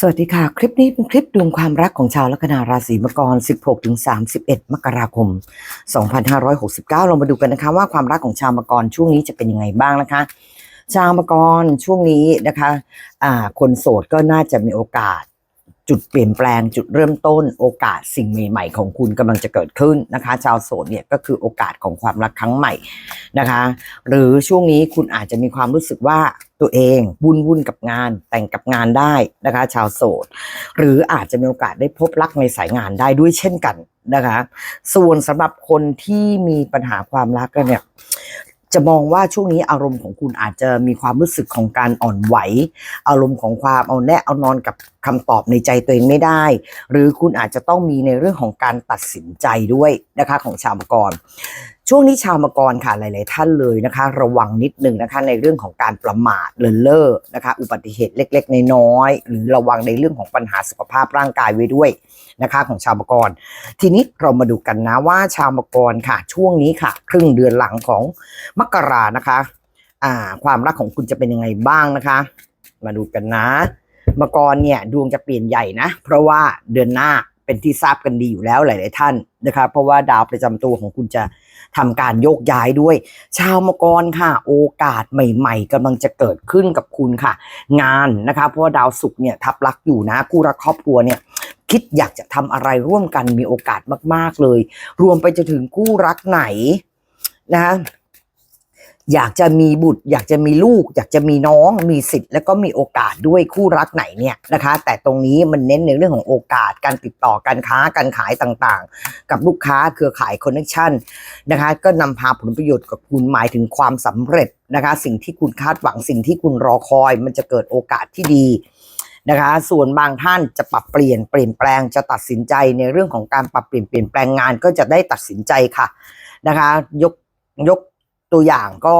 สวัสดีค่ะ คลิปนี้เป็นคลิปดวงความรักของชาวลัคนาราศีมังกร 16-31 มกราคม 2569 เรามาดูกันนะคะว่าความรักของชาวมังกรช่วงนี้จะเป็นยังไงบ้างนะคะ ชาวมังกรช่วงนี้นะคะคนโสดก็น่าจะมีโอกาส จุดเปลี่ยนแปลงจุดเริ่มต้นโอกาสสิ่งใหม่ ๆ ของคุณกำลังจะเกิดขึ้นนะคะ ชาวโสดเนี่ยก็คือโอกาสของความรักครั้งใหม่นะคะ หรือช่วงนี้คุณอาจจะมีความรู้สึกว่าตัวเองวุ่นวุ่นกับงานแต่งกับงานได้นะคะ ชาวโสด หรืออาจจะมีโอกาสได้พบรักในสายงานได้ด้วยเช่นกันนะคะ ส่วนสำหรับคนที่มีปัญหาความรักกันเนี่ย จะมองว่าช่วงนี้อารมณ์ของคุณอาจจะมีความรู้สึกของการอ่อนไหว อารมณ์ของความเอาแน่เอานอนกับคำตอบในใจตัวเองไม่ได้ หรือคุณอาจจะต้องมีในเรื่องของการตัดสินใจด้วยนะคะของชาวมังกร ช่วงนี้ชาวมังกรค่ะหลาย ๆ ท่านเลยนะคะ ระวังนิดนึงนะคะในเรื่องของการประมาทเลินเล่อนะคะ อุบัติเหตุเล็ก ๆ น้อยๆหรือระวังในเรื่องของปัญหาสุขภาพร่างกายไว้ด้วยนะคะ ของชาวมังกร ทีนี้เรามาดูกันนะว่าชาวมังกรค่ะ ช่วงนี้ค่ะ ครึ่งเดือนหลังของมกรานะคะอ่าความรักของคุณจะเป็นยังไงบ้างนะคะ มาดูกันนะมังกรเนี่ยดวงจะเปลี่ยนใหญ่นะ เพราะว่าเดือนหน้าเป็นที่ทราบกันดีอยู่แล้วหลาย ๆ ท่านนะคะ เพราะว่าดาวประจำตัวของคุณจะ ทำการโยกย้ายด้วย ชาวมังกรค่ะ โอกาสใหม่ ๆกำลังจะเกิดขึ้นกับคุณค่ะ งานนะคะ เพราะว่าดาวศุกร์เนี่ยทับลักอยู่นะคู่รักครอบครัวเนี่ยคิดอยากจะทำอะไรร่วมกันมีโอกาสมาก ๆเลย รวมไปจนถึงคู่รักไหนนะ อยากจะมีบุตร อยากจะมีลูก อยากจะมีน้องมีสิทธิ์แล้วก็มีโอกาสด้วยคู่รักไหนเนี่ยนะคะ แต่ตรงนี้มันเน้นในเรื่องของโอกาสการติดต่อการค้าการขายต่างๆ กับลูกค้าเครือข่ายคอนเนคชั่นนะคะก็นำพาผลประโยชน์กับคุณหมายถึงความสำเร็จนะคะ สิ่งที่คุณคาดหวังสิ่งที่คุณรอคอย มันจะเกิดโอกาสที่ดีนะคะ ส่วนบางท่านจะปรับเปลี่ยนเปลี่ยนแปลงจะตัดสินใจในเรื่องของการปรับเปลี่ยนเปลี่ยนแปลงงานก็จะได้ตัดสินใจค่ะนะคะ ยกยก ตัวอย่างก็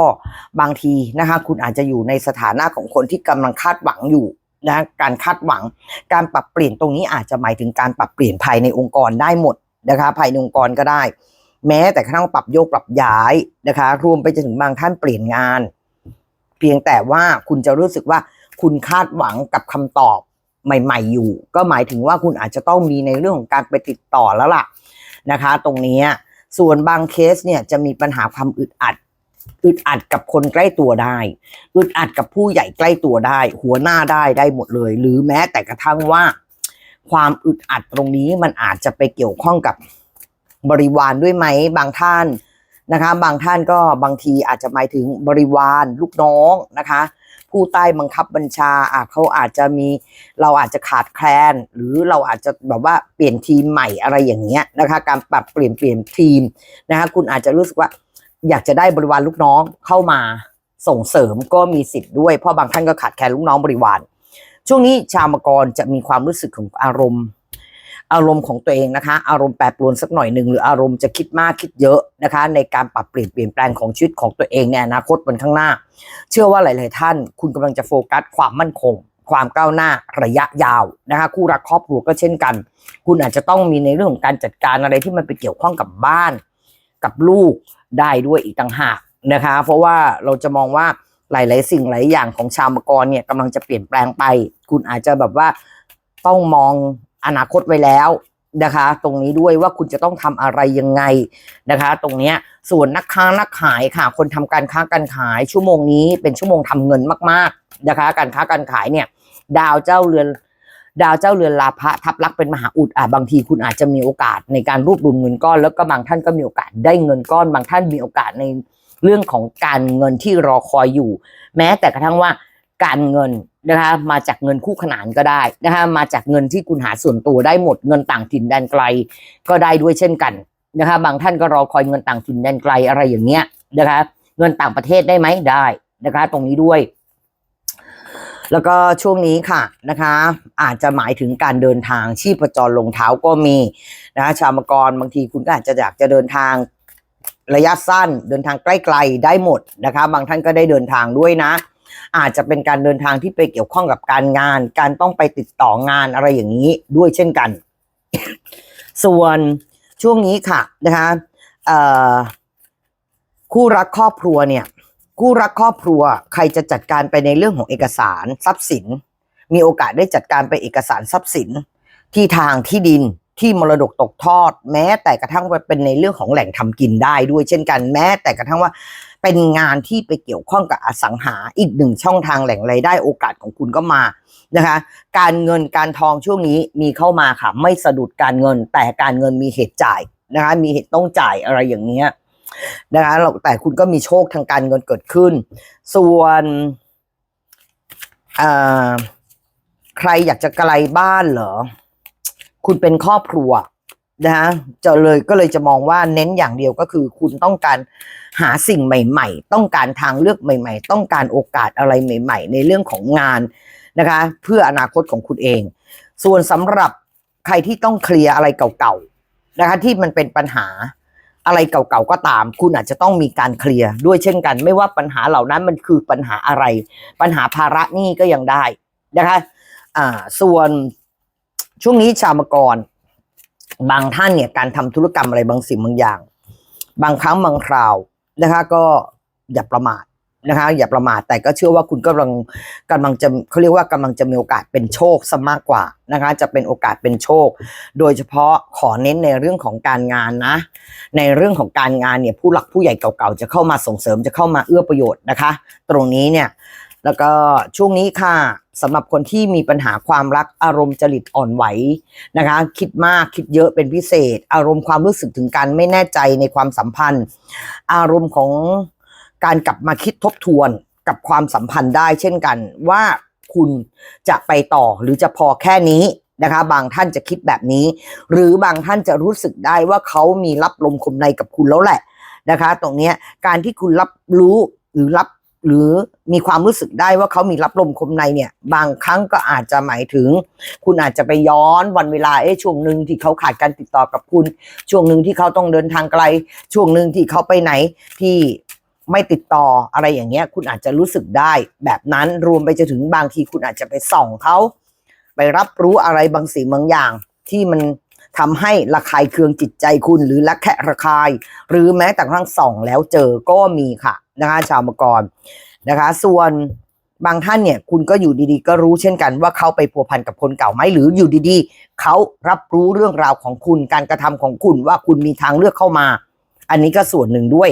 บางทีนะคะ คุณอาจจะอยู่ในสถานะของคนที่กำลังคาดหวังอยู่นะการคาดหวัง การปรับเปลี่ยนตรงนี้อาจจะหมายถึงการปรับเปลี่ยนภายในองค์กรได้หมดนะคะภายในองค์กรก็ได้ แม้แต่กระทั่งปรับโยกปรับย้ายนะคะ รวมไปจนถึงบางท่านเปลี่ยนงาน เพียงแต่ว่าคุณจะรู้สึกว่าคุณคาดหวังกับคำตอบใหม่ ๆ อยู่ ก็หมายถึงว่าคุณอาจจะต้องมีในเรื่องของการไปติดต่อแล้วล่ะนะคะ ตรงนี้ส่วนบางเคสเนี่ยจะมีปัญหาความอึดอัด อึดอัดกับคนใกล้ตัวได้อึดอัดกับผู้ใหญ่ใกล้ตัวได้ หัวหน้าได้ได้หมดเลย หรือแม้แต่กระทั่งว่า ความอึดอัดตรงนี้มันอาจจะไปเกี่ยวข้องกับบริวารด้วยไหมบางท่านนะคะ บางท่านก็บางทีอาจจะหมายถึงบริวารลูกน้องนะคะ ผู้ใต้บังคับบัญชาอะเขาอาจจะมีเราอาจจะขาดแคลน หรือเราอาจจะแบบว่าเปลี่ยนทีมใหม่อะไรอย่างเงี้ยนะคะ การปรับเปลี่ยนเปลี่ยนทีมนะคะ คุณอาจจะรู้สึกว่า อยากจะได้บริวารลูกน้องเข้ามาส่งเสริมก็มีสิทธิ์ด้วยเพราะบางท่านก็ขาดแคลนลูกน้องบริวาร ช่วงนี้ชาวมังกรจะมีความรู้สึกของอารมณ์ อารมณ์ของตัวเองนะคะ อารมณ์แปรปรวนสักหน่อยหนึ่งหรืออารมณ์จะคิดมากคิดเยอะนะคะ ในการปรับเปลี่ยนเปลี่ยนแปลงของชีวิตของตัวเองในอนาคตวันข้างหน้า เชื่อว่าหลาย ๆ ท่าน คุณกำลังจะโฟกัสความมั่นคง ความก้าวหน้าระยะยาวนะคะ คู่รักครอบครัวก็เช่นกัน คุณอาจจะต้องมีในเรื่องของการจัดการอะไรที่มันไปเกี่ยวข้องกับบ้าน กับลูกได้ด้วยอีกต่างหากนะคะ เพราะว่าเราจะมองว่าหลาย ๆ สิ่งหลายอย่างของชาวมังกรเนี่ยกำลังจะเปลี่ยนแปลงไป คุณอาจจะแบบว่าต้องมองอนาคตไว้แล้วนะคะ ตรงนี้ด้วยว่าคุณจะต้องทำอะไรยังไงนะคะ ตรงนี้ส่วนนักค้านักขายค่ะ คนทำการค้าการขายชั่วโมงนี้เป็นชั่วโมงทำเงินมาก ๆ นะคะ การค้าการขายเนี่ย ดาวเจ้าเรือน ดาวเจ้าเรือนลาภะทับลักเป็นมหาอุดอะบางทีคุณอาจจะมีโอกาสในการรวบรวมเงินก้อน แล้วก็บางท่านก็มีโอกาสได้เงินก้อน บางท่านมีโอกาสในเรื่องของการเงินที่รอคอยอยู่ แม้แต่กระทั่งว่าการเงินนะคะมาจากเงินคู่ขนานก็ได้นะคะมาจากเงินที่คุณหาส่วนตัวได้หมดเงินต่างถิ่นแดนไกลก็ได้ด้วยเช่นกันนะคะบางท่านก็รอคอยเงินต่างถิ่นแดนไกลอะไรอย่างเงี้ยนะคะเงินต่างประเทศได้ไหมได้นะคะตรงนี้ด้วย แล้วก็ช่วงนี้ค่ะนะคะ อาจจะหมายถึงการเดินทางชีพจรลงเท้าก็มีนะคะชาวมังกรบางทีคุณก็อาจจะอยากจะเดินทางระยะสั้นเดินทางใกล้ ๆ ได้หมดนะคะ บางท่านก็ได้เดินทางด้วยนะ อาจจะเป็นการเดินทางที่ไปเกี่ยวข้องกับการงาน การต้องไปติดต่องานอะไรอย่างนี้ด้วยเช่นกัน ส่วนช่วงนี้ค่ะนะคะคู่รักครอบครัวเนี่ย คู่รักครอบครัวใครจะจัดการไปในเรื่องของเอกสารทรัพย์สิน มีโอกาสได้จัดการไปเอกสารทรัพย์สิน ที่ทางที่ดินที่มรดกตกทอด แม้แต่กระทั่งว่าเป็นในเรื่องของแหล่งทำกินได้ด้วยเช่นกันแม้แต่กระทั่งว่าเป็นงานที่ไปเกี่ยวข้องกับอสังหาอีกหนึ่งช่องทางแหล่งรายได้โอกาสของคุณก็มานะคะ การเงินการทองช่วงนี้มีเข้ามาค่ะ ไม่สะดุดการเงินแต่การเงินมีเหตุจ่ายนะคะมีเหตุต้องจ่ายอะไรอย่างเนี้ย นะคะแต่คุณก็มีโชคทางการเงินเกิดขึ้น ส่วนใครอยากจะไกลบ้านเหรอ คุณเป็นครอบครัวนะฮะจะเลยก็เลยจะมองว่าเน้นอย่างเดียวก็คือ คุณต้องการหาสิ่งใหม่ ๆ ต้องการทางเลือกใหม่ ๆ ต้องการโอกาสอะไรใหม่ ๆ ในเรื่องของงานนะคะ เพื่ออนาคตของคุณเอง ส่วนสำหรับใครที่ต้องเคลียร์อะไรเก่าๆนะคะที่มันเป็นปัญหา อะไรเก่าๆก็ตาม คุณอาจจะต้องมีการเคลียร์ด้วยเช่นกัน ไม่ว่าปัญหาเหล่านั้นมันคือปัญหาอะไร ปัญหาภาระหนี้ก็ยังได้นะคะอ่าส่วนช่วงนี้ชาวมกรบางท่านเนี่ยการทำธุรกรรมอะไรบางสิ่งบางอย่าง บางครั้งบางคราวนะคะก็อย่าประมาท นะคะ อย่าประมาทแต่ก็เชื่อว่าคุณกำลังกำลังจะเขาเรียกว่ากำลังจะมีโอกาสเป็นโชคซะมากกว่านะคะ จะเป็นโอกาสเป็นโชค โดยเฉพาะขอเน้นในเรื่องของการงานนะ ในเรื่องของการงานเนี่ยผู้หลักผู้ใหญ่เก่าๆจะเข้ามาส่งเสริมจะเข้ามาเอื้อประโยชน์นะคะ ตรงนี้เนี่ยแล้วก็ช่วงนี้ค่ะสำหรับคนที่มีปัญหาความรักอารมณ์จริตอ่อนไหวนะคะ คิดมากคิดเยอะเป็นพิเศษ อารมณ์ความรู้สึกถึงการไม่แน่ใจในความสัมพันธ์ อารมณ์ของ การกลับมาคิดทบทวนกับความสัมพันธ์ได้เช่นกันว่าคุณจะไปต่อหรือจะพอแค่นี้นะคะ บางท่านจะคิดแบบนี้ หรือบางท่านจะรู้สึกได้ว่าเขามีรับลมคมในกับคุณแล้วแหละนะคะ ตรงนี้การที่คุณรับรู้หรือรับหรือมีความรู้สึกได้ว่าเขามีรับลมคมในเนี่ย บางครั้งก็อาจจะหมายถึง คุณอาจจะไปย้อนวันเวลาเอ๊ะช่วงหนึ่งที่เขาขาดการติดต่อกับคุณ ช่วงหนึ่งที่เขาต้องเดินทางไกล ช่วงหนึ่งที่เขาไปไหนที่ ไม่ติดต่ออะไรอย่างเงี้ย คุณอาจจะรู้สึกได้แบบนั้นรวมไปจนถึงบางทีคุณอาจจะไปส่องเขาไปรับรู้อะไรบางสิ่งบางอย่าง ที่มันทำให้ระคายเคืองจิตใจคุณหรือละแคะระคาย หรือแม้แต่กระทั่งส่องแล้วเจอก็มีค่ะนะคะ ชาวมกรนะคะ ส่วนบางท่านเนี่ยคุณก็อยู่ดีๆ ก็รู้เช่นกันว่าเขาไปพัวพันกับคนเก่าไหมหรืออยู่ดีๆ เขารับรู้เรื่องราวของคุณการกระทำของคุณว่าคุณมีทางเลือกเข้ามา อันนี้ก็ส่วนหนึ่งด้วย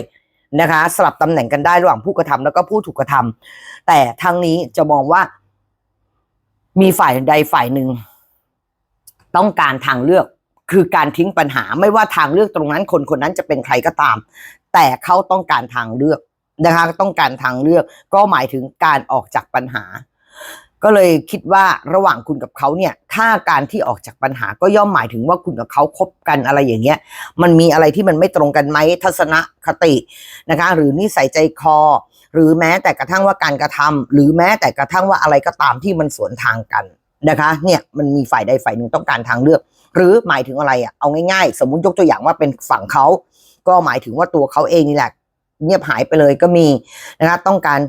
นะคะสลับตำแหน่งกันได้ระหว่างผู้กระทำแล้วก็ผู้ถูกกระทำแต่ทั้งนี้จะมองว่า มีฝ่ายใดฝ่ายหนึ่ง ต้องการทางเลือกคือการทิ้งปัญหาไม่ว่าทางเลือกตรงนั้นคนคนนั้นจะเป็นใครก็ตาม แต่เขาต้องการทางเลือกนะคะต้องการทางเลือกก็หมายถึงการออกจากปัญหา ก็เลยคิดว่าระหว่างคุณกับเขาเนี่ย ถ้าการที่ออกจากปัญหาก็ย่อมหมายถึงว่าคุณกับเขาคบกันอะไรอย่างเงี้ย มันมีอะไรที่มันไม่ตรงกันไหมทัศนคตินะคะ หรือนิสัยใจคอ หรือแม้แต่กระทั่งว่าการกระทำหรือแม้แต่กระทั่งว่าอะไรก็ตามที่มันสวนทางกันนะคะ เนี่ยมันมีฝ่ายใดฝ่ายหนึ่งต้องการทางเลือก หรือหมายถึงอะไรอะเอาง่ายๆ สมมุติยกตัวอย่างว่าเป็นฝั่งเขาก็หมายถึงว่าตัวเขาเองนี่แหละเงียบหายไปเลยก็มีนะคะต้องการ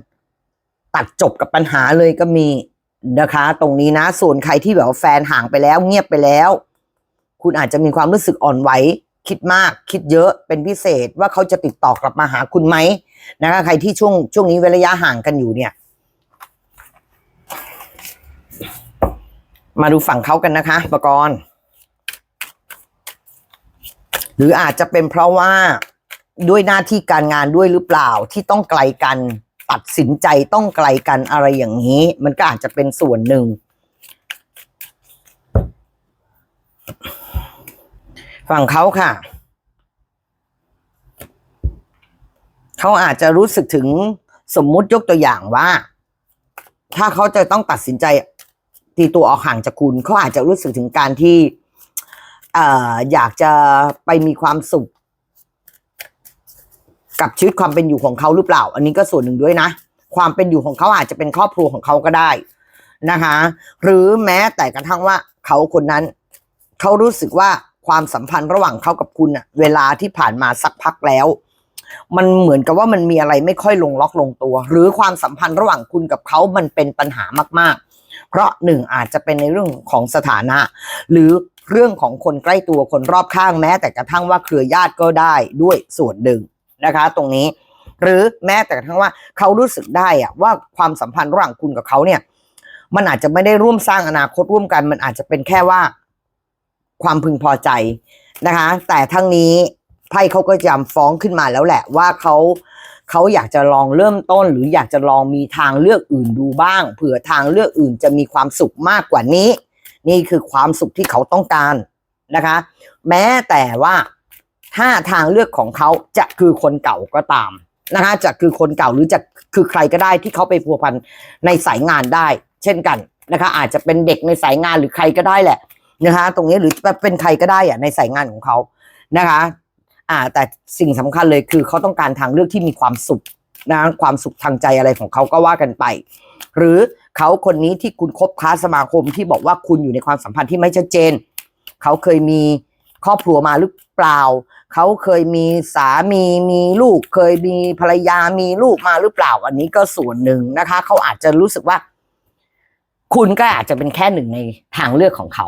ตัดจบกับปัญหาเลยก็มี นะคะ ตรงนี้นะ ส่วนใครที่แบบแฟนห่างไปแล้วเงียบไปแล้ว คุณอาจจะมีความรู้สึกอ่อนไหวคิดมากคิดเยอะเป็นพิเศษว่าเขาจะติดต่อกลับมาหาคุณไหมนะคะ ใครที่ช่วงช่วงนี้เว้นระยะห่างกันอยู่เนี่ย มาดูฝั่งเขากันนะคะประกรณ์หรืออาจจะเป็นเพราะว่าด้วยหน้าที่การงานด้วยหรือเปล่าที่ต้องไกลกัน ตัดสินใจต้องไกลกันอะไรอย่างนี้ มันก็อาจจะเป็นส่วนหนึ่ง ฝั่งเขาค่ะ เขาอาจจะรู้สึกถึงสมมุติยกตัวอย่างว่า ถ้าเขาจะต้องตัดสินใจตีตัวออกห่างจากคุณเขาอาจจะรู้สึกถึงการที่อออยากจะไปมีความสุข กับชีวิตความเป็นอยู่ของเขาหรือเปล่า อันนี้ก็ส่วนหนึ่งด้วยนะ ความเป็นอยู่ของเขาอาจจะเป็นครอบครัวของเขาก็ได้นะคะ หรือแม้แต่กระทั่งว่าเขาคนนั้น เขารู้สึกว่าความสัมพันธ์ระหว่างเขากับคุณอะเวลาที่ผ่านมาสักพักแล้ว มันเหมือนกับว่ามันมีอะไรไม่ค่อยลงล็อกลงตัว หรือความสัมพันธ์ระหว่างคุณกับเขามันเป็นปัญหามาก ๆ เพราะหนึ่งอาจจะเป็นในเรื่องของสถานะ หรือเรื่องของคนใกล้ตัวคนรอบข้างแม้ แต่กระทั่งว่าเครือญาติก็ได้ด้วยส่วนหนึ่ง นะคะ ตรงนี้ หรือแม้แต่กระทั่งว่าเขารู้สึกได้อะว่าความสัมพันธ์ระหว่างคุณกับเขาเนี่ย มันอาจจะไม่ได้ร่วมสร้างอนาคตร่วมกัน มันอาจจะเป็นแค่ว่า ความพึงพอใจนะคะ แต่ทั้งนี้ไพ่เขาก็จำฟ้องขึ้นมาแล้วแหละว่าเขาเขาอยากจะลองเริ่มต้น หรืออยากจะลองมีทางเลือกอื่นดูบ้างเผื่อทางเลือกอื่นจะมีความสุขมากกว่านี้ นี่คือความสุขที่เขาต้องการนะคะ แม้แต่ว่า ถ้าทางเลือกของเขาจะคือคนเก่าก็ตามนะคะจะคือคนเก่าหรือจะคือใครก็ได้ที่เขาไปพัวพันในสายงานได้ เช่นกันนะคะอาจจะเป็นเด็กในสายงานหรือใครก็ได้แหละนะคะตรงนี้หรือเป็นใครก็ได้อะในสายงานของเขานะคะอ่าแต่สิ่งสำคัญเลยคือเขาต้องการทางเลือกที่มีความสุขนะความสุขทางใจอะไรของเขาก็ว่ากันไป หรือเขาคนนี้ที่คุณคบค้าสมาคมที่บอกว่าคุณอยู่ในความสัมพันธ์ที่ไม่ชัดเจน เขาเคยมี ครอบครัวมาหรือเปล่า เขาเคยมีสามีมีลูก เคยมีภรรยามีลูกมาหรือเปล่า อันนี้ก็ส่วนหนึ่งนะคะ เขาอาจจะรู้สึกว่า คุณก็อาจจะเป็นแค่หนึ่งในทางเลือกของเขา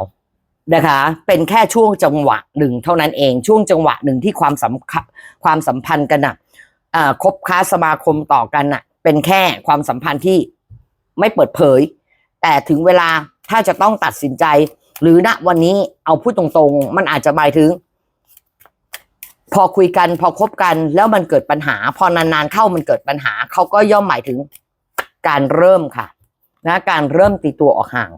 นะคะ เป็นแค่ช่วงจังหวะหนึ่งเท่านั้นเอง ช่วงจังหวะหนึ่งที่ความสัมพันธ์ความสัมพันธ์กันอะอ่าคบค้าสมาคมต่อกันอะ เป็นแค่ความสัมพันธ์ที่ไม่เปิดเผย แต่ถึงเวลาถ้าจะต้องตัดสินใจ หรือณวันนี้เอาพูดตรงๆ มันอาจจะหมายถึง พอคุยกันพอคบกันแล้วมันเกิดปัญหา พอนานๆเข้ามันเกิดปัญหาเขาก็ย่อมหมายถึงการเริ่มค่ะนะการเริ่มตีตัวออกห่าง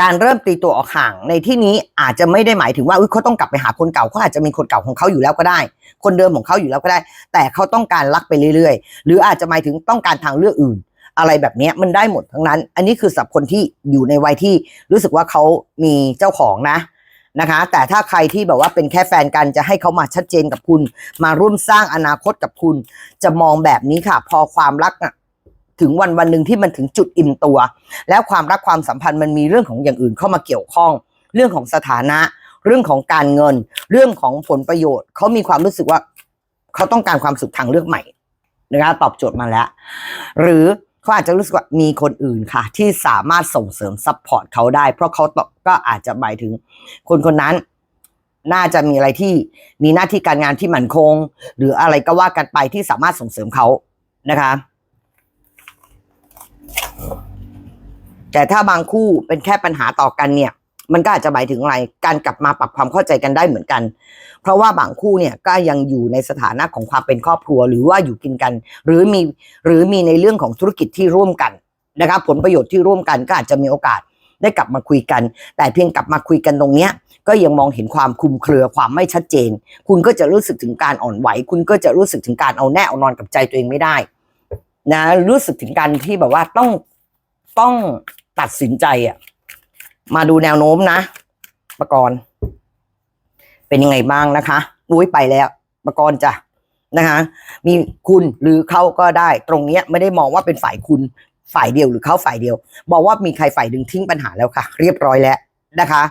การเริ่มตีตัวออกห่าง ในที่นี้อาจจะไม่ได้หมายถึงว่าเขาต้องกลับไปหาคนเก่าเขาอาจจะมีคนเก่าของเขาอยู่แล้วก็ได้ คนเดิมของเขาอยู่แล้วก็ได้ แต่เขาต้องการรักไปเรื่อยๆ หรืออาจจะหมายถึงต้องการทางเลือกอื่น อะไรแบบนี้มันได้หมดทั้งนั้น อันนี้คือสับคนที่อยู่ในวัยที่รู้สึกว่าเขามีเจ้าของนะนะคะ แต่ถ้าใครที่แบบว่าเป็นแค่แฟนกันจะให้เขามาชัดเจนกับคุณ มาร่วมสร้างอนาคตกับคุณ จะมองแบบนี้ค่ะ พอความรักน่ะถึงวันวันหนึ่งที่มันถึงจุดอิ่มตัว แล้วความรักความสัมพันธ์มันมีเรื่องของอย่างอื่นเข้ามาเกี่ยวข้อง เรื่องของสถานะ เรื่องของการเงิน เรื่องของผลประโยชน์เขามีความรู้สึกว่าเขาต้องการความสุขทางเลือกใหม่นะคะตอบโจทย์มาแล้ว หรือ เขาอาจจะรู้สึกว่ามีคนอื่นค่ะ ที่สามารถส่งเสริมซัพพอร์ตเขาได้ เพราะเขาก็อาจจะหมายถึง คนคนนั้น น่าจะมีอะไรที่มีหน้าที่การงานที่มั่นคง หรืออะไรก็ว่ากันไปที่สามารถส่งเสริมเขานะคะ แต่ถ้าบางคู่เป็นแค่ปัญหาต่อกันเนี่ย มันก็อาจจะหมายถึงอะไร การกลับมาปรับความเข้าใจกันได้เหมือนกัน เพราะว่าบางคู่เนี่ยก็ยังอยู่ในสถานะของความเป็นครอบครัว หรือว่าอยู่กินกัน หรือมีหรือมีในเรื่องของธุรกิจที่ร่วมกันนะครับผลประโยชน์ที่ร่วมกันก็อาจจะมีโอกาสได้กลับมาคุยกัน แต่เพียงกลับมาคุยกันตรงเนี้ยก็ยังมองเห็นความคลุมเครือความไม่ชัดเจน คุณก็จะรู้สึกถึงการอ่อนไหว คุณก็จะรู้สึกถึงการเอาแน่เอานอนกับใจตัวเองไม่ได้ นะ รู้สึกถึงการที่แบบว่าต้องต้องตัดสินใจอะ มาดูแนวโน้มนะประกรณ์เป็นยังไงบ้างนะคะอุ้ยไปแล้วประกรณ์จ้ะนะคะมีคุณหรือเขาก็ได้ ตรงเนี้ยไม่ได้มองว่าเป็นฝ่ายคุณฝ่ายเดียวหรือเขาฝ่ายเดียว บอกว่ามีใครฝ่ายดึงทิ้งปัญหาแล้วค่ะ เรียบร้อยแล้วนะคะ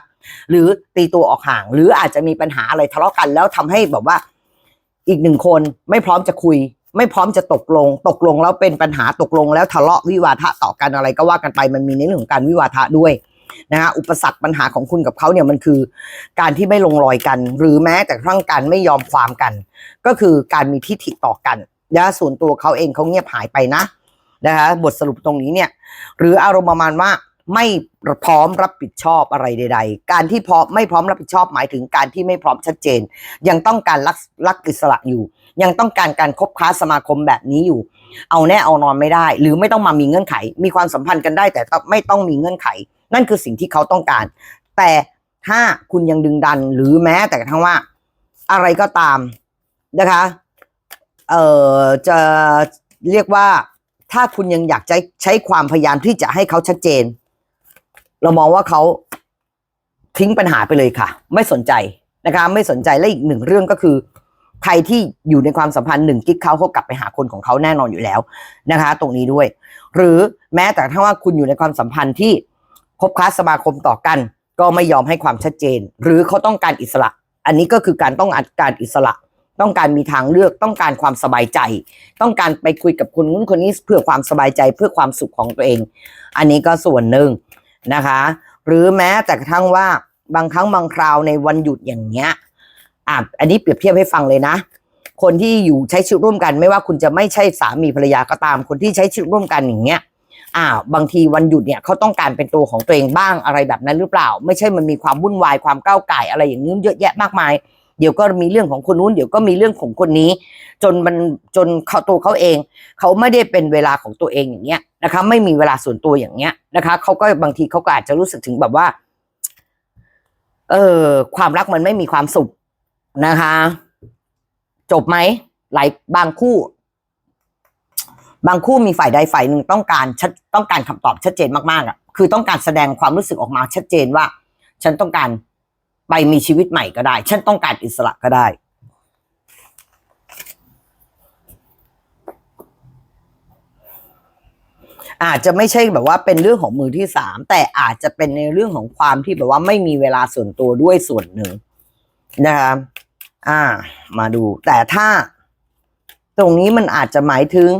หรือตีตัวออกห่าง หรืออาจจะมีปัญหาอะไรทะเลาะกันแล้วทำให้แบบว่า อีกหนึ่งคนไม่พร้อมจะคุย ไม่พร้อมจะตกลง ตกลงแล้วเป็นปัญหาตกลงแล้วทะเลาะวิวาทะต่อกันอะไรก็ว่ากันไปมันมีในเรื่องของการวิวาทะด้วย นะฮะอุปสรรคปัญหาของคุณกับเขาเนี่ยมันคือ การที่ไม่ลงรอยกัน หรือแม้แต่กระทั่งการไม่ยอมความกัน ก็คือการมีทิฐิต่อกันนะส่วนตัวเขาเองเขาเงียบหายไปนะนะคะบทสรุปตรงนี้เนี่ย หรืออารมณ์ประมาณว่าไม่พร้อมรับผิดชอบอะไรใด ๆ การที่พร้อมไม่พร้อมรับผิดชอบหมายถึงการที่ไม่พร้อมชัดเจน ยังต้องการรักรักอิสระอยู่ ยังต้องการการคบค้าสมาคมแบบนี้อยู่ เอาแน่เอานอนไม่ได้ หรือไม่ต้องมามีเงื่อนไข มีความสัมพันธ์กันได้ แต่ไม่ต้องมีเงื่อนไข นั่นคือสิ่งที่เขาต้องการ แต่ถ้าคุณยังดึงดันหรือแม้แต่กระทั่งว่าอะไรก็ตามนะคะ เอ่อ จะเรียกว่าถ้าคุณยังอยากใช้ใช้ความพยายามที่จะให้เขาชัดเจน เรามองว่าเขาทิ้งปัญหาไปเลยค่ะ ไม่สนใจนะคะ ไม่สนใจและอีกหนึ่งเรื่องก็คือ ใครที่อยู่ในความสัมพันธ์หนึ่งกิ๊กเขาเขากลับไปหาคนของเขาแน่นอนอยู่แล้วนะคะ ตรงนี้ด้วย หรือแม้แต่ถ้าว่าคุณอยู่ในความสัมพันธ์ที่ คบค้าสมาคมต่อกัน ก็ไม่ยอมให้ความชัดเจน หรือเขาต้องการอิสระ อันนี้ก็คือการต้องการอิสระ ต้องการมีทางเลือกต้องการความสบายใจ ต้องการไปคุยกับคนนู้นคนนี้เพื่อความสบายใจเพื่อความสุขของตัวเอง อันนี้ก็ส่วนหนึ่งนะคะ หรือแม้แต่กระทั่งว่าบางครั้งบางคราวในวันหยุดอย่างเงี้ยอะอันนี้เปรียบเทียบให้ฟังเลยนะ คนที่อยู่ใช้ชีวิตร่วมกัน ไม่ว่าคุณจะไม่ใช่สามีภรรยาก็ตาม คนที่ใช้ชีวิตร่วมกันอย่างเงี้ย อ่าบางทีวันหยุดเนี่ยเขาต้องการเป็นตัวของตัวเองบ้างอะไรแบบนั้นหรือเปล่า ไม่ใช่มันมีความวุ่นวายความก้าวไก่อะไรอย่างนี้เยอะแยะมากมาย เดี๋ยวก็มีเรื่องของคนนู้นเดี๋ยวก็มีเรื่องของคนนี้ จนมันจนเขาตัวเขาเองเขาไม่ได้เป็นเวลาของตัวเองอย่างเงี้ยนะคะ ไม่มีเวลาส่วนตัวอย่างเงี้ยนะคะเขาก็บางทีเขาก็อาจจะรู้สึกถึงแบบว่า เออความรักมันไม่มีความสุขนะคะ จบไหมหลายบางคู่ บางคู่มีฝ่ายใดฝ่ายหนึ่งต้องการชัดต้องการคำตอบชัดเจนมากๆอะคือต้องการแสดงความรู้สึกออกมาชัดเจนว่า ฉันต้องการไปมีชีวิตใหม่ก็ได้ ฉันต้องการอิสระก็ได้อาจจะไม่ใช่แบบว่าเป็นเรื่องของมือที่สามแต่อาจจะเป็นในเรื่องของความที่แบบว่าไม่มีเวลาส่วนตัวด้วยส่วนหนึ่งนะคะอ่า มาดู แต่ถ้า ตรงนี้มันอาจจะหมายถึง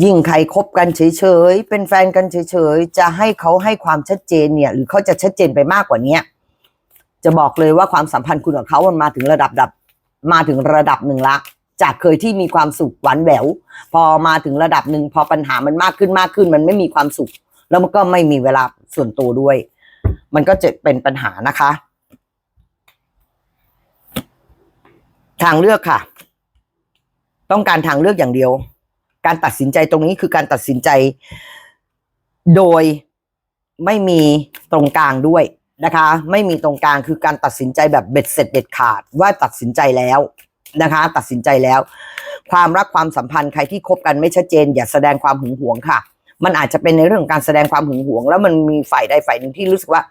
ยิ่งใครคบกันเฉยๆ เป็นแฟนกันเฉยๆ จะให้เขาให้ความชัดเจนเนี่ย หรือเขาจะชัดเจนไปมากกว่าเนี้ยจะบอกเลยว่าความสัมพันธ์คุณกับเขามันมาถึงระดับดับมาถึงระดับหนึ่งละ จากเคยที่มีความสุขหวานแหวว พอมาถึงระดับหนึ่งพอปัญหามันมากขึ้นมากขึ้น มันไม่มีความสุข แล้วมันก็ไม่มีเวลาส่วนตัวด้วย มันก็จะเป็นปัญหานะคะ ทางเลือกค่ะ ต้องการทางเลือกอย่างเดียว การตัดสินใจตรงนี้คือการตัดสินใจ โดยไม่มีตรงกลางด้วยนะคะ ไม่มีตรงกลางคือการตัดสินใจแบบเบ็ดเสร็จเด็ดขาดว่าตัดสินใจแล้วนะคะ ตัดสินใจแล้ว ความรักความสัมพันธ์ใครที่คบกันไม่ชัดเจน อย่าแสดงความหึงหวงค่ะ มันอาจจะเป็นในเรื่องของการแสดงความหึงหวง แล้วมันมีฝ่ายใดฝ่ายหนึ่งที่รู้สึกว่า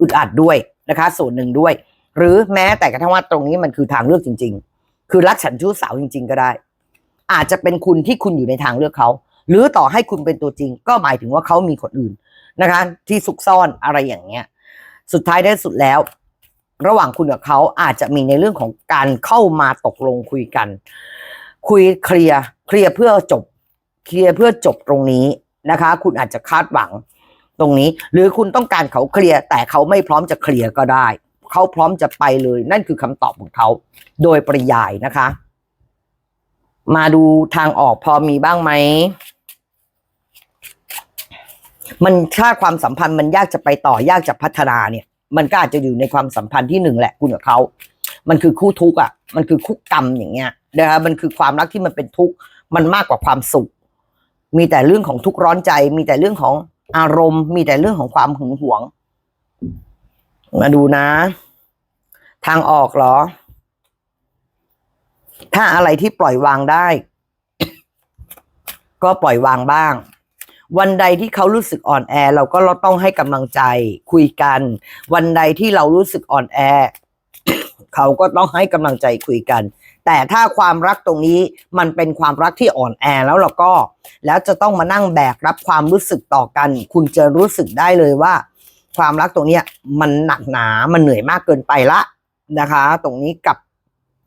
อึดอัดด้วยนะคะ ส่วนหนึ่งด้วย หรือแม้แต่กระทั่งว่าตรงนี้มันคือทางเลือกจริง ๆ คือรักฉันชู้สาวจริง ๆ ก็ได้ อาจจะเป็นคุณที่คุณอยู่ในทางเลือกเขา หรือต่อให้คุณเป็นตัวจริง ก็หมายถึงว่าเขามีคนอื่นนะคะ ที่ซุกซ่อนอะไรอย่างเงี้ย สุดท้ายได้สุดแล้ว ระหว่างคุณกับเขาอาจจะมีในเรื่องของการเข้ามาตกลงคุยกัน คุยเคลียร์เคลียร์เพื่อจบ เคลียร์เพื่อจบตรงนี้นะคะ คุณอาจจะคาดหวังตรงนี้ หรือคุณต้องการเขาเคลียร์แต่เขาไม่พร้อมจะเคลียร์ก็ได้ เขาพร้อมจะไปเลย นั่นคือคำตอบของเขา โดยปริยายนะคะ มาดูทางออกพอมีบ้างไหม มันถ้าความสัมพันธ์มันยากจะไปต่อยากจะพัฒนาเนี่ย มันก็อาจจะอยู่ในความสัมพันธ์ที่หนึ่งแหละคุณกับเขามันคือคู่ทุกข์อะ มันคือคู่กรรมอย่างเงี้ยนะคะมันคือความรักที่มันเป็นทุกข์มันมากกว่าความสุข มีแต่เรื่องของทุกข์ร้อนใจ มีแต่เรื่องของอารมณ์ มีแต่เรื่องของความหึงหวง มาดูนะ ทางออกเหรอ ถ้าอะไรที่ปล่อยวางได้ ก็ปล่อยวางบ้าง วันใดที่เขารู้สึกอ่อนแอ เราก็เราต้องให้กำลังใจคุยกัน วันใดที่เรารู้สึกอ่อนแอ เขาก็ต้องให้กำลังใจคุยกัน แต่ถ้าความรักตรงนี้มันเป็นความรักที่อ่อนแอแล้วเราก็ แล้วจะต้องมานั่งแบกรับความรู้สึกต่อกัน คุณจะรู้สึกได้เลยว่า ความรักตรงเนี้ยมันหนักหนา มันเหนื่อยมากเกินไปละนะคะ ตรงนี้กับ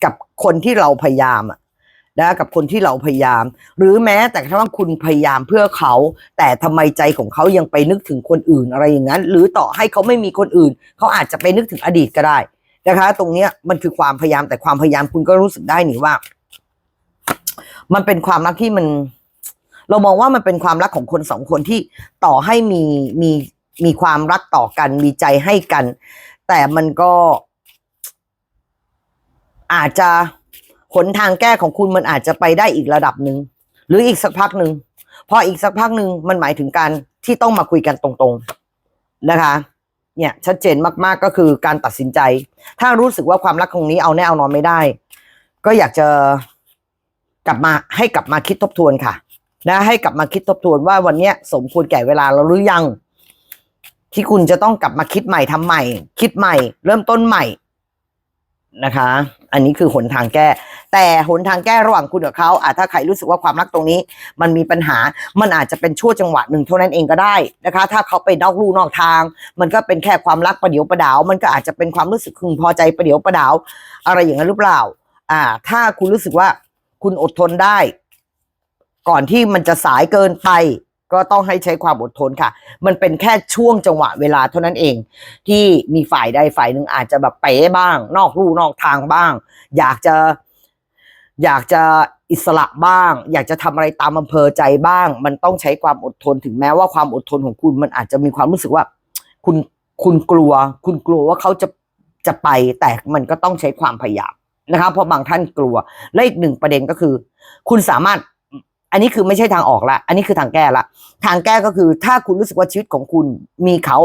กับคนที่เราพยายามอะนะกับคนที่เราพยายาม หรือแม้แต่กระทั่งคุณพยายามเพื่อเขา แต่ทำไมใจของเขายังไปนึกถึงคนอื่นอะไรอย่างนั้น หรือต่อให้เขาไม่มีคนอื่น เขาอาจจะไปนึกถึงอดีตก็ได้นะคะ ตรงเนี้ยมันคือความพยายามแต่ความพยายามคุณก็รู้สึกได้นี่ว่า มันเป็นความรักที่มัน เรามองว่ามันเป็นความรักของคนสองคนที่ต่อให้มีมีมีความรักต่อกัน มีใจให้กัน แต่มันก็ อาจจะหนทางแก้ของคุณมันอาจจะไปได้อีกระดับหนึ่งหรืออีกสักพักหนึ่งพออีกสักพักหนึ่งมันหมายถึงการที่ต้องมาคุยกันตรงๆนะคะ เนี่ยชัดเจนมากๆก็คือการตัดสินใจ ถ้ารู้สึกว่าความรักตรงนี้เอาแน่เอานอนไม่ได้ ก็อยากจะกลับมาให้กลับมาคิดทบทวนค่ะนะให้กลับมาคิดทบทวนว่าวันเนี้ยสมควรแก่เวลาเราหรือยัง ที่คุณจะต้องกลับมาคิดใหม่ทำใหม่ คิดใหม่ เริ่มต้นใหม่ นะคะ อันนี้คือหนทางแก้ แต่หนทางแก้ระหว่างคุณกับเขาอาจถ้าใครรู้สึกว่าความรักตรงนี้ มันมีปัญหา มันอาจจะเป็นช่วงจังหวะหนึ่งเท่านั้นเองก็ได้นะคะ ถ้าเขาไปนอกลู่นอกทาง มันก็เป็นแค่ความรักประเดี๋ยวประดาว มันก็อาจจะเป็นความรู้สึกพึงพอใจประเดี๋ยวประดาว อะไรอย่างนั้นหรือเปล่า อ่า ถ้าคุณรู้สึกว่าคุณอดทนได้ ก่อนที่มันจะสายเกินไป ก็ต้องให้ใช้ความอดทนค่ะ มันเป็นแค่ช่วงจังหวะเวลาเท่านั้นเอง ที่มีฝ่ายใดฝ่ายหนึ่งอาจจะแบบเป๋บ้าง นอกลู่นอกทางบ้าง อยากจะอยากจะอิสระบ้าง อยากจะทำอะไรตามอำเภอใจบ้าง มันต้องใช้ความอดทนถึงแม้ว่าความอดทนของคุณมันอาจจะมีความรู้สึกว่า คุณคุณกลัว คุณกลัวว่าเขาจะจะไปแต่มันก็ต้องใช้ความพยายามนะคะเพราะบางท่านกลัว และอีกหนึ่งประเด็นก็คือ คุณสามารถ อันนี้คือไม่ใช่ทางออกละ อันนี้คือทางแก้ละ ทางแก้ก็คือถ้าคุณรู้สึกว่าชีวิตของคุณมีเขา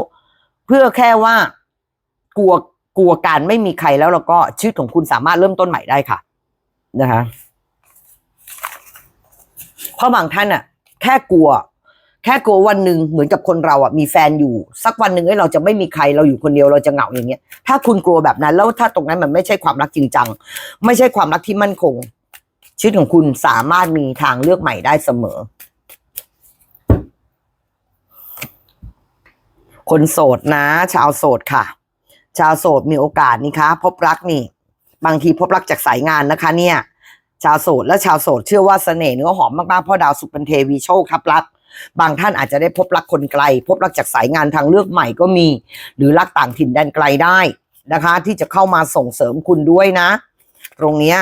เพื่อแค่ว่ากลัวกลัวการไม่มีใครแล้วแล้วก็ชีวิตของคุณสามารถเริ่มต้นใหม่ได้ค่ะ นะคะเพราะบางท่านอะแค่กลัว แค่กลัววันหนึ่งเหมือนกับคนเราอะมีแฟนอยู่ สักวันหนึ่งเอ้เราจะไม่มีใครเราอยู่คนเดียวเราจะเหงาอย่างเงี้ยถ้าคุณกลัวแบบนั้น แล้วถ้าตรงนั้นมันไม่ใช่ความรักจริงจัง ไม่ใช่ความรักที่มั่นคง ชีวิตของคุณสามารถมีทางเลือกใหม่ได้เสมอ คนโสดนะ ชาวโสดค่ะ ชาวโสดมีโอกาสนี่คะพบรักนี่ บางทีพบรักจากสายงานนะคะ เนี่ย ชาวโสดและชาวโสดเชื่อว่าเสน่ห์เนื้อหอมมากๆเพราะดาวสุขเป็นเทวีโชคครับรักบางท่านอาจจะได้พบรักคนไกล พบรักจากสายงานทางเลือกใหม่ก็มี หรือรักต่างถิ่นแดนไกลได้นะคะ ที่จะเข้ามาส่งเสริมคุณด้วยนะ ตรงเนี้ย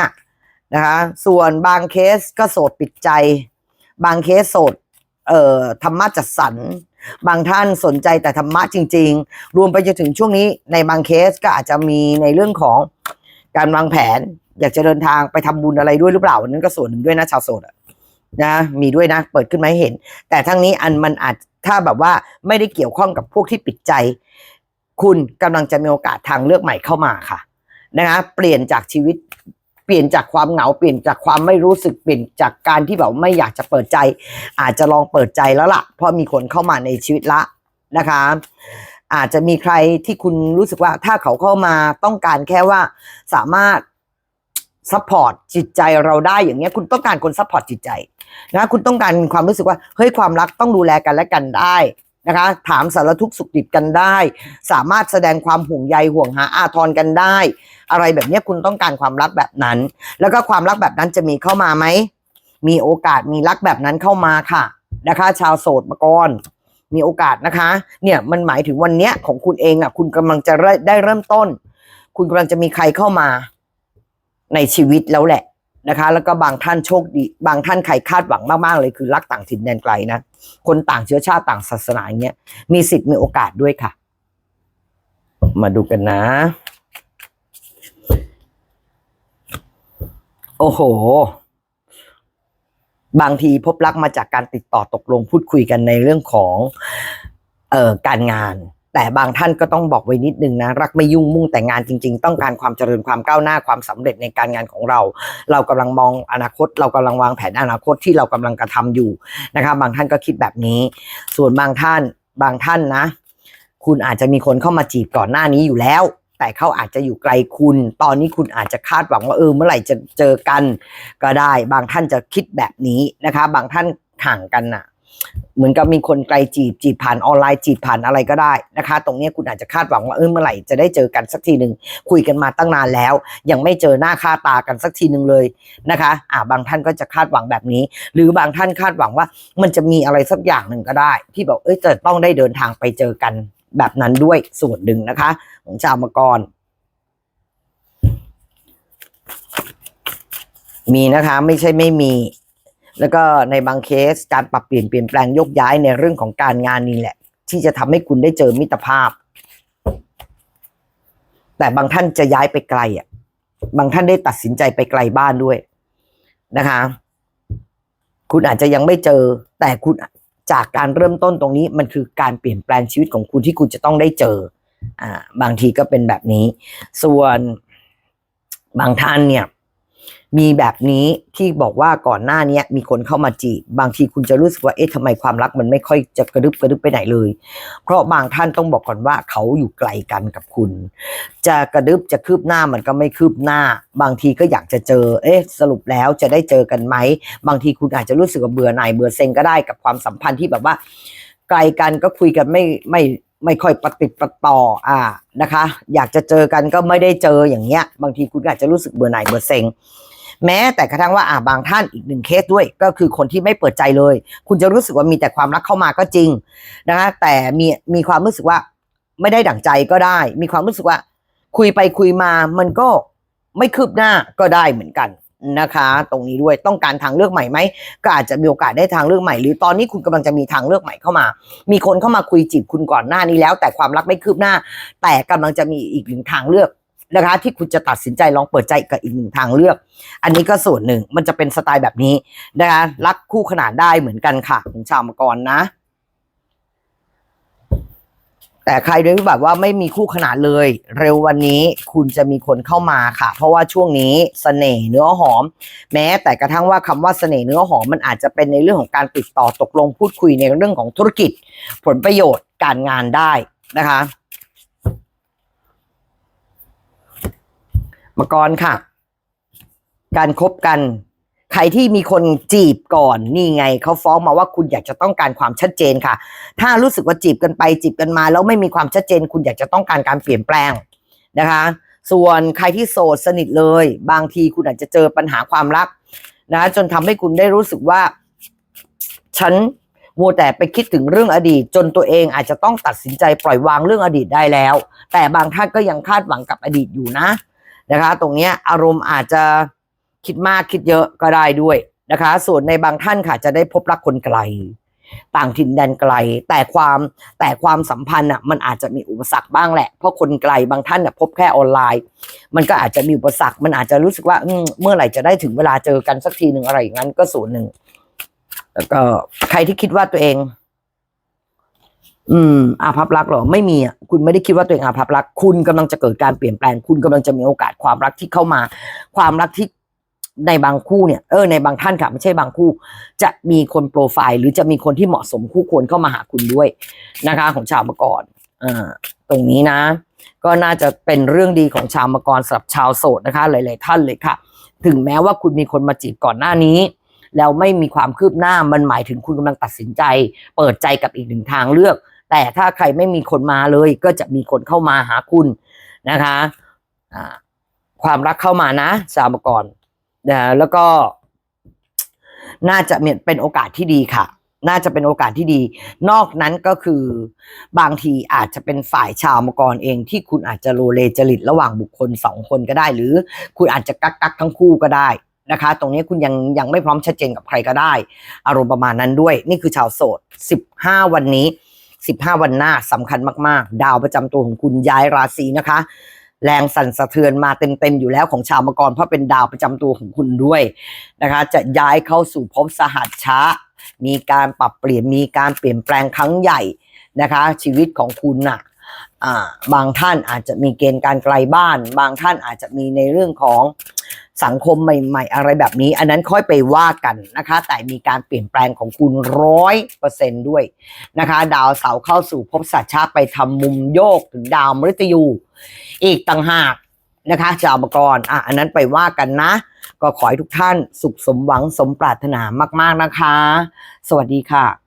นะคะ ส่วนบางเคสก็โสดปิดใจ บางเคสโสดเอ่อธรรมะจัดสรรบางท่านสนใจแต่ธรรมะจริง ๆ รวมไปจนถึงช่วงนี้ในบางเคสก็อาจจะมีในเรื่องของการวางแผน อยากจะเดินทางไปทำบุญอะไรด้วยหรือเปล่าอันนั้นก็ส่วนหนึ่งด้วยนะชาวโสดนะมีด้วยนะ เปิดขึ้นมาให้เห็น แต่ทั้งนี้อันมันอาจถ้าแบบว่าไม่ได้เกี่ยวข้องกับพวกที่ปิดใจ คุณกำลังจะมีโอกาสทางเลือกใหม่เข้ามาค่ะนะคะเปลี่ยนจากชีวิต ลี่ยนจากความเหงาเปลี่ยนจากความไม่รู้สึกเปลี่ยนจากการที่แบบไม่อยากจะเปิดใจ อาจจะลองเปิดใจแล้วล่ะ เพราะมีคนเข้ามาในชีวิตละนะคะ อาจจะมีใครที่คุณรู้สึกว่าถ้าเขาเข้ามาต้องการแค่ว่าสามารถซัพพอร์ตจิตใจเราได้อย่างเงี้ย คุณต้องการคนซัพพอร์ตจิตใจนะคุณต้องการความรู้สึกว่าเฮ้ยความรักต้องดูแลกันและกันได้ นะคะ ถามสารทุกข์สุขดิบกันได้ สามารถแสดงความห่วงใยห่วงหาอาทรกันได้ อะไรแบบนี้คุณต้องการความรักแบบนั้น แล้วก็ความรักแบบนั้นจะมีเข้ามาไหม มีโอกาสมีรักแบบนั้นเข้ามาค่ะนะคะ ชาวโสดมาก่อนมีโอกาสนะคะ เนี่ยมันหมายถึงวันเนี้ยของคุณเองอะ คุณกำลังจะได้ได้เริ่มต้น คุณกำลังจะมีใครเข้ามาในชีวิตแล้วแหละ นะคะ แล้วก็บางท่านโชคดี บางท่านใครคาดหวังมากๆเลยคือรักต่างถิ่นแดนไกลนะ คนต่างเชื้อชาติต่างศาสนาอย่างเงี้ย มีสิทธิ์มีโอกาสด้วยค่ะ มาดูกันนะ โอ้โห บางทีพบรักมาจากการติดต่อตกลงพูดคุยกันในเรื่องของ เอ่อการงาน แต่บางท่านก็ต้องบอกไว้นิดนึงนะ รักไม่ยุ่งมุ่งแต่งานจริง ๆ ต้องการความเจริญความก้าวหน้าความสำเร็จในการงานของเรา เรากำลังมองอนาคต เรากำลังวางแผนอนาคตที่เรากำลังกระทำอยู่นะคะบางท่านก็คิดแบบนี้ ส่วนบางท่านบางท่านนะ คุณอาจจะมีคนเข้ามาจีบก่อนหน้านี้อยู่แล้วแต่เขาอาจจะอยู่ไกลคุณ ตอนนี้คุณอาจจะคาดหวังว่าเออเมื่อไหร่จะเจอกันก็ได้ บางท่านจะคิดแบบนี้นะคะ บางท่านห่างกันน่ะ เหมือนกับมีคนไกลจีบจีบผ่านออนไลน์จีบผ่านอะไรก็ได้นะคะ ตรงนี้คุณอาจจะคาดหวังว่าเออเมื่อไหร่จะได้เจอกันสักทีหนึ่งคุยกันมาตั้งนานแล้ว ยังไม่เจอหน้าค่าตากันสักทีหนึ่งเลยนะคะ อ่าบางท่านก็จะคาดหวังแบบนี้ หรือบางท่านคาดหวังว่า มันจะมีอะไรสักอย่างหนึ่งก็ได้ ที่บอกเอ้ยจะต้องได้เดินทางไปเจอกันแบบนั้นด้วยส่วนหนึ่งนะคะ ของชาวมกรมีนะคะ ไม่ใช่ไม่มี แล้วก็ในบางเคสการปรับเปลี่ยนเปลี่ยนแปลงยกย้ายในเรื่องของการงานนี่แหละ ที่จะทำให้คุณได้เจอมิตรภาพ แต่บางท่านจะย้ายไปไกลอะ บางท่านได้ตัดสินใจไปไกลบ้านด้วยนะคะ คุณอาจจะยังไม่เจอ แต่คุณจากการเริ่มต้นตรงนี้มันคือการเปลี่ยนแปลงชีวิตของคุณที่คุณจะต้องได้เจอ อ่า บางทีก็เป็นแบบนี้ ส่วนบางท่านเนี่ย มีแบบนี้ที่บอกว่าก่อนหน้านี้มีคนเข้ามาจีบบางทีคุณจะรู้สึกว่าเอ๊ะทำไมความรักมันไม่ค่อยจะกระดึบกระดึบไปไหนเลย เพราะบางท่านต้องบอกก่อนว่าเขาอยู่ไกลกันกับคุณ จะกระดึบจะคืบหน้ามันก็ไม่คืบหน้า บางทีก็อยากจะเจอ เอ๊ะสรุปแล้วจะได้เจอกันไหมบางทีคุณอาจจะรู้สึกว่าเบื่อหน่ายเบื่อเซ็งก็ได้กับความสัมพันธ์ที่แบบว่า ไกลกันก็คุยกันไม่ไม่ไม่ค่อยปฏิดประต่ออ่านะคะ อยากจะเจอกันก็ไม่ได้เจออย่างเงี้ย บางทีคุณอาจจะรู้สึกเบื่อหน่ายเบื่อเซ็ง แม้แต่กระทั่งว่าอ่าบางท่านอีกหนึ่งเคสด้วย ก็คือคนที่ไม่เปิดใจเลย คุณจะรู้สึกว่ามีแต่ความรักเข้ามาก็จริงนะคะแต่มีมีความรู้สึกว่าไม่ได้ดั่งใจก็ได้ มีความรู้สึกว่า คุยไปคุยมามันก็ไม่คืบหน้าก็ได้เหมือนกันนะคะ ตรงนี้ด้วยต้องการทางเลือกใหม่ไหมก็อาจจะมีโอกาสได้ทางเลือกใหม่ หรือตอนนี้คุณกำลังจะมีทางเลือกใหม่เข้ามา มีคนเข้ามาคุยจีบคุณก่อนหน้านี้แล้ว แต่ความรักไม่คืบหน้า แต่กำลังจะมีอีกหนึ่งทางเลือก นะคะ ที่คุณจะตัดสินใจลองเปิดใจกับอีกหนึ่งทางเลือก อันนี้ก็ส่วนหนึ่งมันจะเป็นสไตล์แบบนี้นะคะ รักคู่ขนานได้เหมือนกันค่ะของชาวมังกรนะ แต่ใครด้วยที่แบบว่าไม่มีคู่ขนานเลย เร็ววันนี้คุณจะมีคนเข้ามาค่ะ เพราะว่าช่วงนี้เสน่ห์เนื้อหอม แม้แต่กระทั่งว่าคำว่าเสน่ห์เนื้อหอมมันอาจจะเป็นในเรื่องของการติดต่อตกลงพูดคุยในเรื่องของธุรกิจ ผลประโยชน์การงานได้นะคะ มังกรค่ะ การคบกัน ใครที่มีคนจีบก่อนนี่ไงเขาฟ้องมาว่าคุณอยากจะต้องการความชัดเจนค่ะ ถ้ารู้สึกว่าจีบกันไปจีบกันมา แล้วไม่มีความชัดเจน คุณอยากจะต้องการการเปลี่ยนแปลงนะคะ ส่วนใครที่โสดสนิทเลย บางทีคุณอาจจะเจอปัญหาความรักนะะจนทำให้คุณได้รู้สึกว่า ฉันมัวแต่ไปคิดถึงเรื่องอดีต จนตัวเองอาจจะต้องตัดสินใจปล่อยวางเรื่องอดีตได้แล้ว แต่บางท่านก็ยังคาดหวังกับอดีตอยู่นะ นะคะ ตรงนี้อารมณ์อาจจะคิดมากคิดเยอะก็ได้ด้วยนะคะ ส่วนในบางท่านค่ะจะได้พบรักคนไกล ต่างถิ่นแดนไกล แต่ความแต่ความสัมพันธ์อะมันอาจจะมีอุปสรรคบ้างแหละ เพราะคนไกลบางท่านน่ะพบแค่ออนไลน์ มันก็อาจจะมีอุปสรรค มันอาจจะรู้สึกว่าเมื่อไหร่จะได้ถึงเวลาเจอกันสักทีหนึ่งอะไรอย่างนั้นก็ส่วนหนึ่งแล้วก็ใครที่คิดว่าตัวเอง อืมอาภัพรักหรอไม่มีอะคุณไม่ได้คิดว่าตัวเองอาภัพรัก คุณกำลังจะเกิดการเปลี่ยนแปลง คุณกำลังจะมีโอกาสความรักที่เข้ามา ความรักที่ในบางคู่เนี่ยเออในบางท่านค่ะไม่ใช่บางคู่ จะมีคนโปรไฟล์ หรือจะมีคนที่เหมาะสมคู่ควรเข้ามาหาคุณด้วยนะคะ ของชาวมกรอ่าตรงนี้นะ ก็น่าจะเป็นเรื่องดีของชาวมกรสำหรับชาวโสดนะคะ หลาย ๆ ท่านเลยค่ะ ถึงแม้ว่าคุณมีคนมาจีบก่อนหน้านี้แล้วไม่มีความคืบหน้ามันหมายถึงคุณกำลังตัดสินใจ เปิดใจกับอีกหนึ่งทางเลือก แต่ถ้าใครไม่มีคนมาเลย ก็จะมีคนเข้ามาหาคุณนะคะความรักเข้ามานะชาวมกรนะแล้วก็ น่าจะเป็นโอกาสที่ดีค่ะ น่าจะเป็นโอกาสที่ดี นอกนั้นก็คือบางทีอาจจะเป็นฝ่ายชาวมกรเองที่คุณอาจจะโลเลจริตระหว่างบุคคลสองคนก็ได้ หรือคุณอาจจะกักกักทั้งคู่ก็ได้นะคะ ตรงนี้คุณยังยังไม่พร้อมชัดเจนกับใครก็ได้ อารมณ์ประมาณนั้นด้วย นี่คือชาวโสด 15 วันนี้ 15 วันหน้าสำคัญมากๆ ดาวประจำตัวของคุณย้ายราศีนะคะ แรงสั่นสะเทือนมาเต็มๆอยู่แล้วของชาวมังกรเพราะเป็นดาวประจำตัวของคุณด้วยนะคะ จะย้ายเข้าสู่ภพสหัสช้า มีการปรับเปลี่ยนมีการเปลี่ยนแปลงครั้งใหญ่นะคะ ชีวิตของคุณนะ่ะ บางท่านอาจจะมีเกณฑ์การไกลบ้าน บางท่านอาจจะมีในเรื่องของสังคมใหม่ๆ อะไรแบบนี้ อันนั้นค่อยไปว่ากันนะคะ แต่มีการเปลี่ยนแปลงของคุณร้อยเปอร์เซนด้วยนะคะ ดาวเสาร์เข้าสู่ภพสัตว์ชาติไปทำมุมโยกถึงดาวมฤตยู อีกต่างหากนะคะชาวมกรอะอันนั้นไปว่ากันนะ ก็ขอให้ทุกท่านสุขสมหวังสมปรารถนามาก ๆนะคะ สวัสดีค่ะ